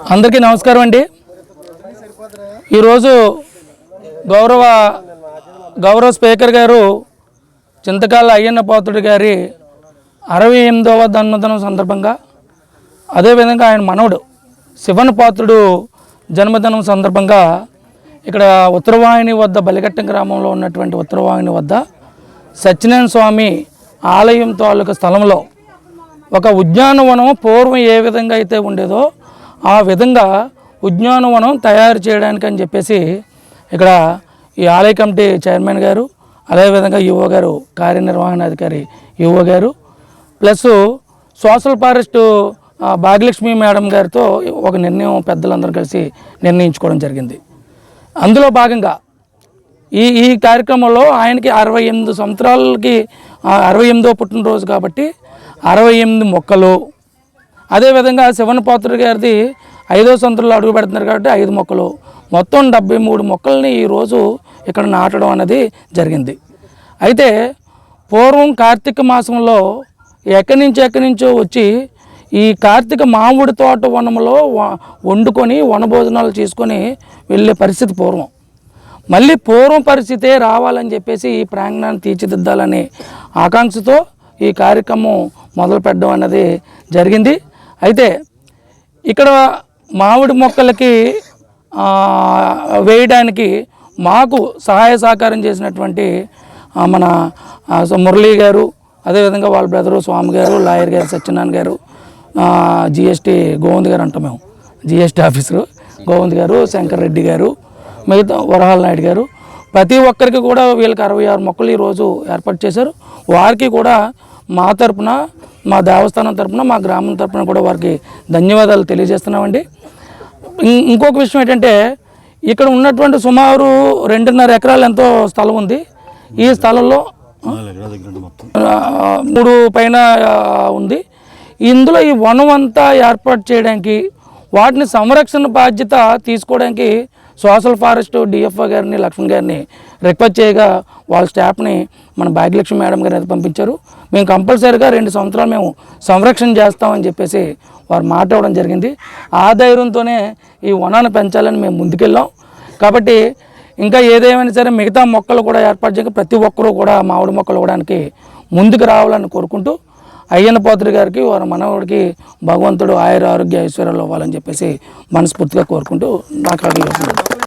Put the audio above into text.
అందరికీ నమస్కారం అండి. ఈరోజు గౌరవ గౌరవ స్పీకర్ గారు చింతకాల అయ్యన్న పాత్రుడి గారి అరవై ఎనిమిదవ జన్మదినం సందర్భంగా అదేవిధంగా ఆయన మనవడు శివన్ పాత్రుడు జన్మదినం సందర్భంగా ఇక్కడ ఉత్తరవాహిని వద్ద బలిగట్టం గ్రామంలో ఉన్నటువంటి ఉత్తరవాహిని వద్ద సత్యనారాయణ స్వామి ఆలయం తాలూకా స్థలంలో ఒక ఉద్యానవనం పూర్వం ఏ విధంగా అయితే ఉండేదో ఆ విధంగా ఉద్యానవనం తయారు చేయడానికి అని చెప్పేసి ఇక్కడ ఈ ఆలయ కమిటీ చైర్మన్ గారు అదేవిధంగా యువ గారు కార్యనిర్వహణాధికారి యువ గారు plus social forest Bhagyalakshmi madam గారితో ఒక నిర్ణయం పెద్దలందరూ కలిసి నిర్ణయించుకోవడం జరిగింది. అందులో భాగంగా ఈ ఈ కార్యక్రమంలో ఆయనకి అరవై ఎనిమిది సంవత్సరాలకి అరవై ఎనిమిదో పుట్టినరోజు కాబట్టి అరవై ఎనిమిది మొక్కలు అదేవిధంగా శివనపాత్రుడు గారిది ఐదో సంతుల్లో అడుగు పెడుతున్నారు కాబట్టి ఐదు మొక్కలు. మొత్తం డెబ్బై మూడు మొక్కల్ని ఈరోజు ఇక్కడ నాటడం అనేది జరిగింది. అయితే పూర్వం కార్తీక మాసంలో ఎక్కడి నుంచి ఎక్కడి నుంచో వచ్చి ఈ కార్తీక మామిడి తోట వనంలో వండుకొని వనభోజనాలు చేసుకొని వెళ్ళే పరిస్థితి పూర్వం. మళ్ళీ పూర్వం పరిస్థితే రావాలని చెప్పేసి ఈ ప్రాంగణాన్ని తీర్చిదిద్దాలనే ఆకాంక్షతో ఈ కార్యక్రమం మొదలు పెట్టడం అనేది జరిగింది. అయితే ఇక్కడ మామిడి మొక్కలకి వేయడానికి మాకు సహాయ సహకారం చేసినటువంటి మన మురళీ గారు అదేవిధంగా వాళ్ళ బ్రదరు స్వామి గారు లాయర్ గారు సత్యనారాయణ గారు జిఎస్టీ గోవింద్ గారు అంటాం మేము జిఎస్టీ ఆఫీసరు గోవింద్ గారు శంకర్ రెడ్డి గారు మిగతా వరహాల నాయుడు గారు. ప్రతి ఒక్కరికి కూడా వీళ్ళకి అరవై ఆరు మొక్కలు ఈరోజు ఏర్పాటు చేశారు. వారికి కూడా మా తరపున మా దేవస్థానం తరపున మా గ్రామం తరపున కూడా వారికి ధన్యవాదాలు తెలియజేస్తున్నామండి. ఇంకొక విషయం ఏంటంటే ఇక్కడ ఉన్నటువంటి సుమారు రెండున్నర ఎకరాలు ఎంతో స్థలం ఉంది. ఈ స్థలంలో మూడు పైన ఉంది. ఇందులో ఈ వనం అంతా ఏర్పాటు చేయడానికి వాటిని సంరక్షణ బాధ్యత తీసుకోవడానికి సోషల్ ఫారెస్ట్ డిఎఫ్ఓ గారిని లక్ష్మణ్ గారిని రిక్వెస్ట్ చేయగా వాళ్ళ స్టాఫ్ని మన భాగ్యలక్ష్మి మేడం గారు పంపించారు. మేము కంపల్సరీగా రెండు సంవత్సరాలు మేము సంరక్షణ చేస్తామని చెప్పేసి వారు మాట ఇవ్వడం జరిగింది. ఆ ధైర్యంతోనే ఈ వనాన్ని పెంచాలని మేము ముందుకెళ్ళాం. కాబట్టి ఇంకా ఏదేమైనా సరే మిగతా మొక్కలు కూడా ఏర్పాటు చేయక ప్రతి ఒక్కరూ కూడా మామిడి మొక్కలు ఇవ్వడానికి ముందుకు రావాలని కోరుకుంటూ అయ్యన్న పోతుడి గారికి వారి మనవుడికి భగవంతుడు ఆయుర ఆరోగ్య ఐశ్వర్యాలు ఇవ్వాలని చెప్పేసి మనస్ఫూర్తిగా కోరుకుంటూ నాకు అడిగి